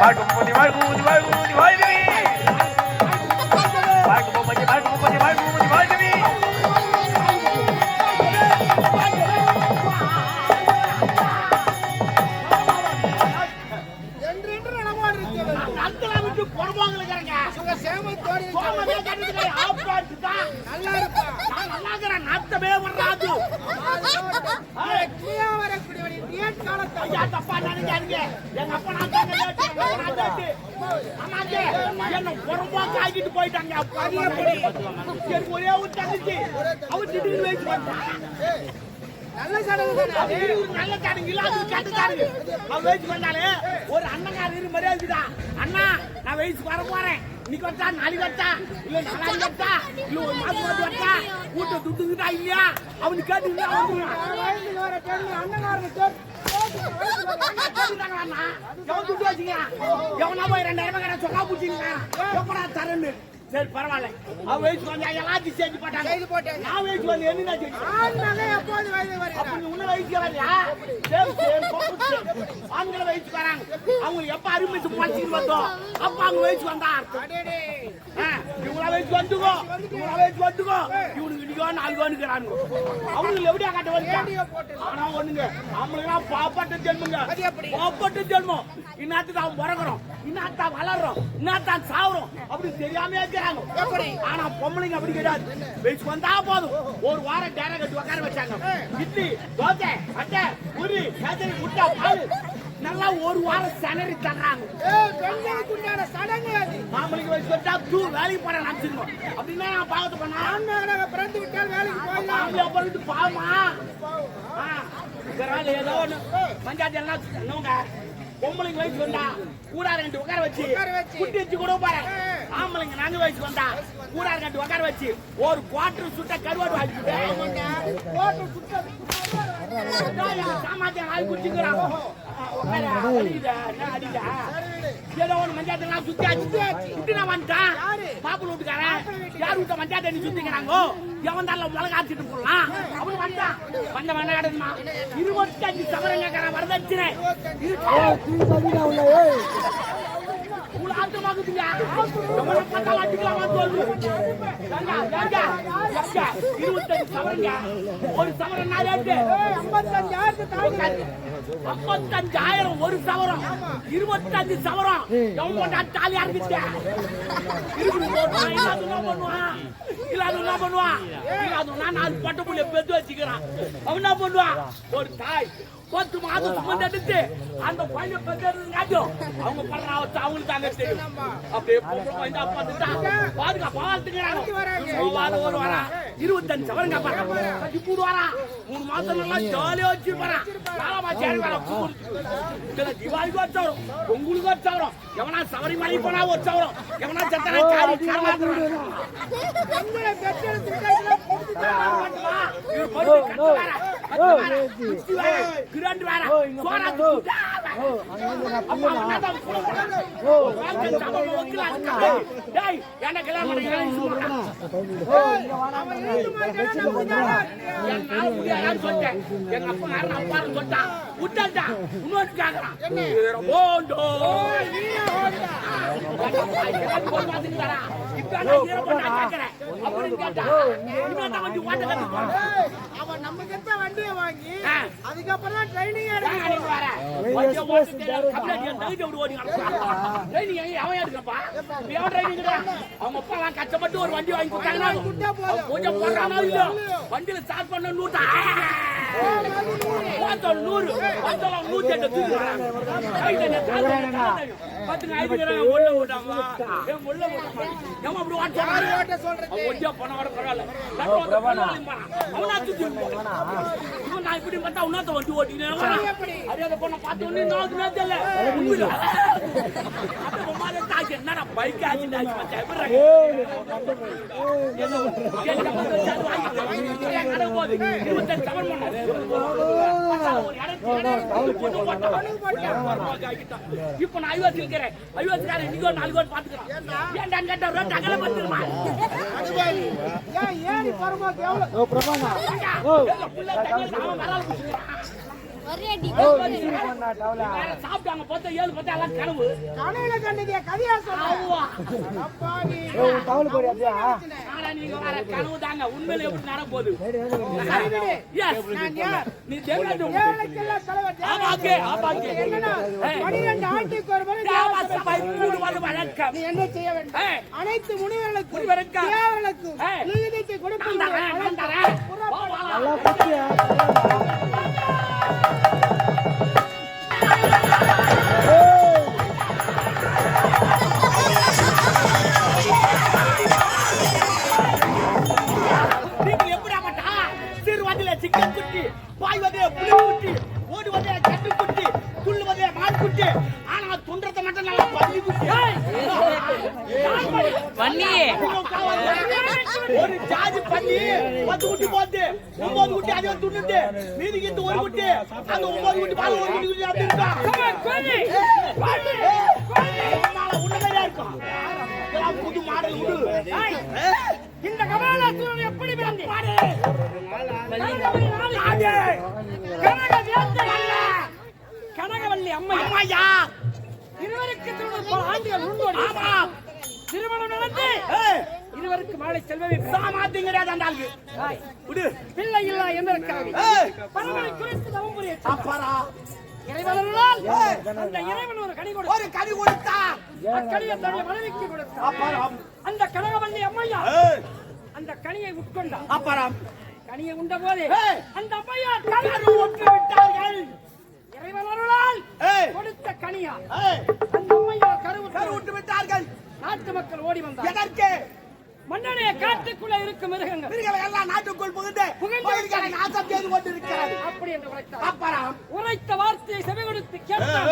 வாழ்க்கை முப்பத்தி வாழ்க்கை முப்பத்தி வாழ்க்கை முப்பத்தி வாழ்க்கை வாழ்க்கை முப்பத்தி வாழ்க்கை முப்பத்தி வாழ்க்கை முப்பத்தி வாழ்க்கை நல்லா இருப்பா. நான் நல்லா இருக்கிறேன் நத்தமே வர்றாது நீ தப்பா நினைக்காதீங்க எங்க அப்பா நான் தாங்க லேட்டு, ஆக்கிட்டு போயிட்டாங்க எனக்கு ஒரே ஒரு தங்கச்சி அவ திடீர்னு வயசு நல்ல சடங்கு நல்ல காரங்க இல்ல அது கெட்ட அவன் வந்தாலே ஒரு அண்ணங்கார மரியாதைடா அண்ணா நான் வர போறேன் இன்னைக்கு வச்சா நாளைக்கு வச்சா இல்ல நாளைக்கு வச்சா இல்ல ஒரு மாசம் வந்து வச்சா வீட்டை துட்டுக்கிட்டா இல்லையா அவனுக்கு கேட்டு கேட்டு எவன் துட்டு வச்சுக்கிறான் எவனா போய் ரெண்டாயிரம் கடை சொக்கா பிடிச்சிருக்கான் எப்படா தரேன்னு சரி பரவாயில்ல அவன் வயசுக்கு வந்தா எல்லாத்தையும் செஞ்சு போட்டாங்க நான் வயசுக்கு வந்து என்ன செஞ்சு எப்போது வயது வருகிறான் அப்ப வயசுக்கு வரலையா? வயசுக்கு வராங்க. அவங்களுக்கு எப்ப அருமை வந்தோம், அப்ப அவங்க வயசுக்கு வந்தா அர்த்தம். வயசுக்கு வந்துக்கோ. இவனுக்கு இன்னைக்கோ நாளைக்கோ நிக்கிறானுங்க. அவனுக்கு எப்படியா கட்ட வந்து. ஆனா ஒண்ணுங்க நம்மளுக்கெல்லாம் பாப்பாட்ட ஜென்மங்க? பாப்பாட்ட ஜென்மம் இன்னாத்து தான் பிறகுறோம் இன்னாத்தா வளர்றோம் இன்னாத்தான் சாவுறோம் அப்படி தெரியாம இருக்கிறாங்க? ஆனா பொம்பளைங்க அப்படி கிடையாது வயசு வந்தா போதும் ஒரு வாரம் டேரா கட்டி உட்கார வச்சாங்க இட்லி தோசை அட்டை புரி முட்டை பால் நல்லா ஒரு வாரம் சனறி தர்றாங்க. பெண்களுக்கு உண்டான சடங்கு அது. மாமலிக்கு வயசு வந்தா தூ வேலைக்கு போற நினைச்சிருக்கோம் அப்படின்னா நான் பாவத்து பண்ணா? ஆண் மகனாக பிறந்து விட்டால் வேலைக்கு போயிடலாம். அப்புறம் இருந்து பாவமா? ஏதோ ஒண்ணு. பஞ்சாயத்து எல்லாம் என்னங்க பொம்பளைங்க வயசு வந்தா கூடார கட்டி உட்கார வச்சு உட்கார வச்சு. குட்டி வச்சு கூட பாரு ஆம்பளைங்க நாங்க வயசு வந்தா கூடார கட்டி உட்கார வச்சு ஒரு குவார்டர் சுட்ட கருவாடு வாங்கிட்டு. சாமாத்தியம் வாங்கி குடிச்சுக்கிறான் ஏதோ ஒண்ணு மஞ்சாத்தெல்லாம் சுத்தி ஆச்சு சுத்தி நான் வந்துட்டான் மாப்பிள்ளை வீட்டுக்காரன் யார் வீட்டை மஞ்சாத்த நீ சுத்திக்கிறாங்கோ எவன் தான் மிளகா அடிச்சுட்டு போடலாம் அவனு வந்தான் வந்த வந்த கிடைக்குமா இருபத்தஞ்சு சவரங்க வரதட்சணை உங்களை ஆட்டமாக்குதுங்க எவனை இருபத்தஞ்சு சவரங்க ஒரு சவரம் ஐம்பத்தஞ்சாயிரம் ஒரு சவரம் இருபத்தஞ்சு சவரம் எவ்வளோ இருந்துச்சு இல்லாத என்ன பண்ணுவான் என்ன பண்ணுவான் இல்லாத நாலு பட்டு புள்ளிய பெத்து வச்சுக்கிறான் அவன் என்ன பண்ணுவான் ஒரு தாய் பத்து மாதம் சுமந்து எடுத்து அந்த பையன் பெற்றதுங்காட்டும் அவங்க படுற அவஸ்தை அவங்களுக்கு தாங்க தெரியும். அப்படியே பையன் பார்த்துட்டா பாருங்க பாத்துக்கிறாங்க ஒரு வரா இருபத்தஞ்சு சவரங்க இப்படி வரா மூணு மாசம் நல்லா ஜாலியா வச்சு வரா நாலாமா சேரி வரா இதுல தீபாவளிக்கு ஒரு சவரம் பொங்கலுக்கு ஒரு சவரம் எவனா சபரிமலை போனா ஒரு சவரம் எவனா சத்தனா காரி பெண்களை பெற்றெடுத்து விட்டால் கொடுத்துட்டான். இவர் போட்டு கட்டு நம்ம கிட்ட வண்டியை வாங்கி. அதுக்கப்புறம் ட்ரைனிங் ஏன் எடுக்கணும் அன்னைக்கு வர? கொஞ்சம் ஓட்டு தெரியாம கம்ப்ளைண்ட் என் தகுதி அப்படி ஓடி நடக்கிறான். ட்ரைனிங் எங்க அவன் எடுக்கப்பா? எவன் ட்ரைனிங் கிடையாது? அவங்க அப்பா எல்லாம் கஷ்டப்பட்டு ஒரு வண்டி வாங்கி கொடுத்தாங்கன்னா, கொஞ்சம் வண்டியில ஸ்டார்ட் பண்ண நூத்தா போத்தோம் நூறு பத்தோம் நூத்தி எட்டு தூக்கி வராங்க. ரைட் என்ன கால் என்ன ஏன் முள்ள போட்டாமா? ஏம்மா இப்படி ஓட்ட சொல்றாரு? ஓட்ட சொல்றது. அவன் பரவாயில்ல. அவனா தூக்கி நான் இப்படி பார்த்தா உன்னாத்த வண்டி ஓட்டினே வரான். அதே அந்த பொண்ணை பார்த்த. அந்த பொம்மாலே தாக்கி, என்னடா அது ஏன் கடை ஆக்கிட்டான். இப்ப நான் ஐவாசி இருக்கிறேன். ஐவாசிக்காரன் இன்னைக்கோ நாளைக்கோ பாத்துக்கிறான் ஏன்டான்னு கேட்டா ரோட்டு அகல பத்துருமா. ஏன் ஏறி பரமாக்கு எவ்வளவு? எங்க 完了。சாப்பிட்டாங்க? பார்த்தா ஏழு பார்த்தா எல்லாம் கனவு. கனவுல கண்டதே கதையா சொல்ல ஆமா. அப்பாவி ஆனா நீங்க வேற கனவு தாங்க. உண்மையில எப்படி நடக்க போகுது நீ என்ன செய்ய வேண்டும். அனைத்து முனிவர்களுக்கும் முனிவருக்கும். ஒரு ஜாதி பண்ணி பத்து குட்டி போட்டு ஒன்பது குட்டி அதே துண்ணுட்டு மீதி கிட்டு ஒரு குட்டி அந்த ஒன்பது குட்டி பால் ஒரு குட்டி குட்டி அப்படி இருக்கா? உண்மையா இருக்கும் புது மாடல் இந்த கபாலத்துடன் எப்படி கனகவல்லி அம்மா அம்மாயா. இருவருக்கு ஆண்டுகள் முன்னோடி. ஆமா திருமணம் நடந்து. இருவருக்கு மாலை செல்வமே சாமாத்தியம் கிடையாது அந்த ஆளுக்கு விடு. பிள்ளை இல்லா என்பதற்காக. பரமனை குறித்து தவம் புரிய அப்பாரா இறைவனால் அந்த இறைவன் ஒரு கனி கொடுத்தார் ஒரு கனி கொடுத்தா அக்கனியை தன்னுடைய மனைவிக்கு கொடுத்தார் அப்பாராம் அந்த கனகவல்லி அம்மையா அந்த கனியை உட்கொண்டார் அப்பாராம் கனியை உண்ட போது. அந்த அம்மையா கனவு ஒன்று விட்டார்கள் இறைவன் அருளால் கொடுத்த கனியா அந்த அம்மையா கருவு கரு விட்டு விட்டார்கள் நாட்டு மக்கள் ஓடி வந்தார் எதற்கு? மன்னனே காட்டுக்குள்ள இருக்கும் மிருகங்கள். மிருகங்கள் எல்லாம் நாட்டுக்குள் புகுந்து புகுந்து நாசம் செய்து கொண்டிருக்கிறது. அப்படி என்று உரைத்தார். அப்பாராம் உரைத்த வார்த்தையை செவி கொடுத்து கேட்டார்.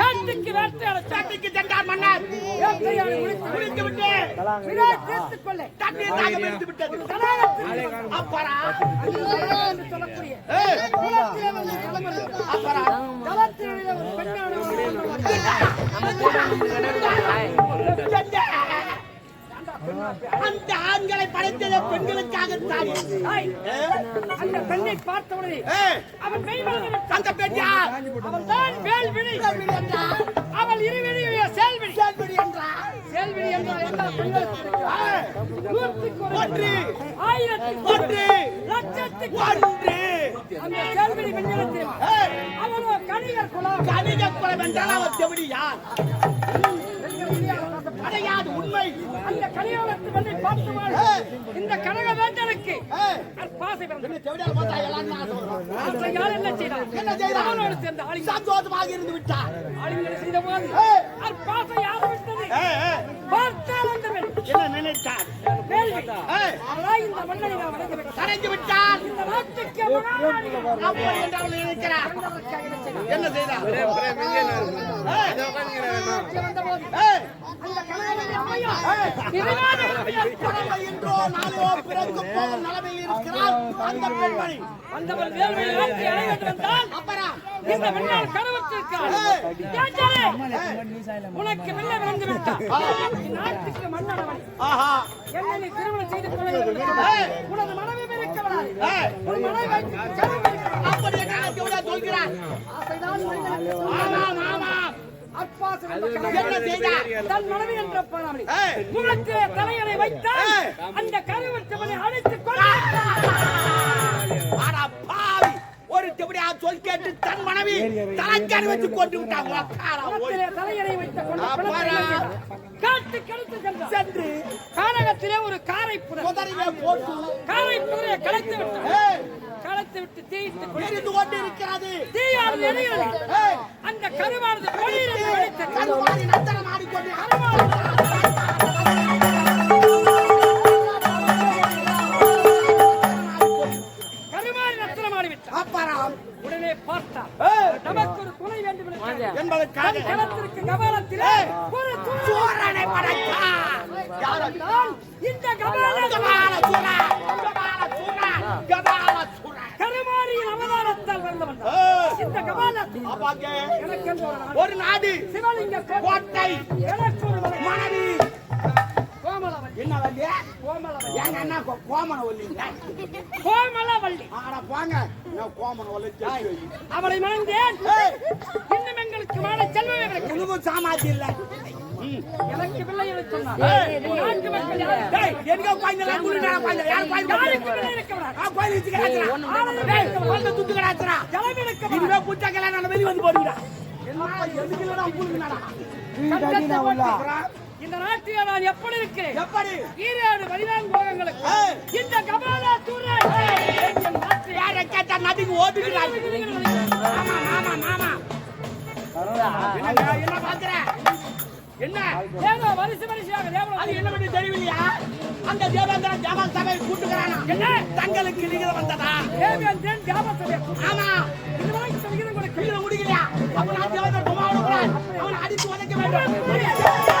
காட்டுக்கு வேட்டையாட காட்டுக்கு சென்றார் மன்னர். வேட்டையாடி முடித்து குளித்து விட்டு விழா சேர்த்துக் கொள்ள தண்ணீர் விட்டது. அப்பாரா என்று சொல்லக்கூடிய வந்து இருக்கிறது. ஒரு பெண்ணானவள் அந்த ஆண்களை படைத்தது பெண்களுக்காகத்தான். அந்த பெண்ணை பார்த்தவுடனே அவன். அந்த பெண் யார் அவள் தான் வேல்விழி அவள் இருவிழியுடைய சேல்விழி கேள்வி என்றார் சேல்விழி என்றால் எல்லா. நூற்றுக்கு ஒன்று. ஆயிரத்துக்கு ஒன்று. லட்சத்துக்கு ஒன்று. அந்த பெண்ணிடத்தில் ஏய், அவனோ கணிகர் குலம். கணித குலம் என்றால் அவர் செவிடி யார் கிடையாது. உண்மை. அந்த கலியோகத்து பெண்ணை பார்த்துவாள். இந்த கனக வேந்தனுக்கு பாசை பார்த்தா என்ன செய்தார் சேர்ந்த சந்தோஷமாக இருந்து விட்டார் ஆளுங்களை செய்த போது. பாசை பார்த்தால் அந்த என்ன நினைத்தார் இந்த நான் வணங்கி விட்டார் இந்த நாட்டுக்கு நினைக்கிறார் என்ன செய்தார்? அந்த இன்றோ நாளையோ போகும் நிலைமையில் இருக்கிறார் அந்த பெண்மணி அடைய வேண்டும் என்றால் இந்த உனக்கு வெள்ளை விளந்து விட்டார் நாட்டுக்கு மன்னனவன் ஆஹா என்னை நீ திருமணம் செய்து கொள்ள வேண்டும் உனது மனைவி உன் மனைவி சொல்கிறார் ஆசைதான் என்ன செய்தார் தன் மனைவி என்ற பாராமணி ஏய். முகத்திலே தலையணை வைத்தால். அந்த கருவற்றவனை அழைத்துக் பாவி ஒரு செவிடியா சொல் கேட்டு தன் மனைவி தலைக்காரி வச்சு கொண்டு விட்டாங்க. தலையணை வைத்த? காட்டு சென்றார் சென்று கானகத்திலே ஒரு காரை புதர் முதலிலே போட்டு காரை புதரை கலைத்து விட்டார் கலைத்து விட்டு தீயிட்டு கொண்டு இருக்கிறது. தீயானது எரிகிறது. அந்த கருவானது பொழியில் என்று வெடித்தது. கருவாடி நத்தனம் ஆடிக்கொண்டு கருமாறி நத்தனமாடிவிட்டார் அப்புறம் உடனே பார்த்தார். நமக்கு ஒரு துணை வேண்டும் என்பதற்காக ஒரு சூரனை படைத்தார். இந்த கபால சூரன், கபால இந்த கபாலத்தில் எனக்கென்று ஒரு நாடு. சிவலிங்க கோட்டை. எனக்கு ஒரு. மனைவி கோமலவள்ளி எங்க அண்ணா கோமலவள்ளி ஆனா போங்க. அவளை மணந்தேன். இன்னும் எங்களுக்கு மாட செல்வம் எங்களுக்கு சாமாத்தி இல்ல. எனக்கு பிள்ளை எனக்கு குழந்தைலாம் குளிடா குழந்தை யார் ஜலம் இதுவே புத்தா கல்யாணம் நான் வெளிய வந்து போடுங்கடா என்ன எதுக்கு இல்லடா போட்டு இந்த நாட்டில் நான் எப்படி இருக்கிறேன் எப்படி ஈராடு ஏய். இந்த கபாலா நாட்டில் யாரை கேட்டா நதிக்கு ஓடுகிறாங்க மாமா மாமா என்னடா, என்ன பாக்குற என்ன? ஏதோ வரிசை வரிசையாக தேவலா அது என்ன பண்ணி தெரியலையா அந்த தேவேந்திர ஜாமன் சபை கூட்டுக்கிறானா என்ன? தங்களுக்கு நிகழ வந்ததா? தேவேந்திரன் தியாபசபை ஆமா இந்த மாதிரி சதவீதம் கொடுக்க கீழே முடிக்கலையா அவன் தேவேந்திர குமாரன் அவன் அடித்து உதைக்க வேண்டும்.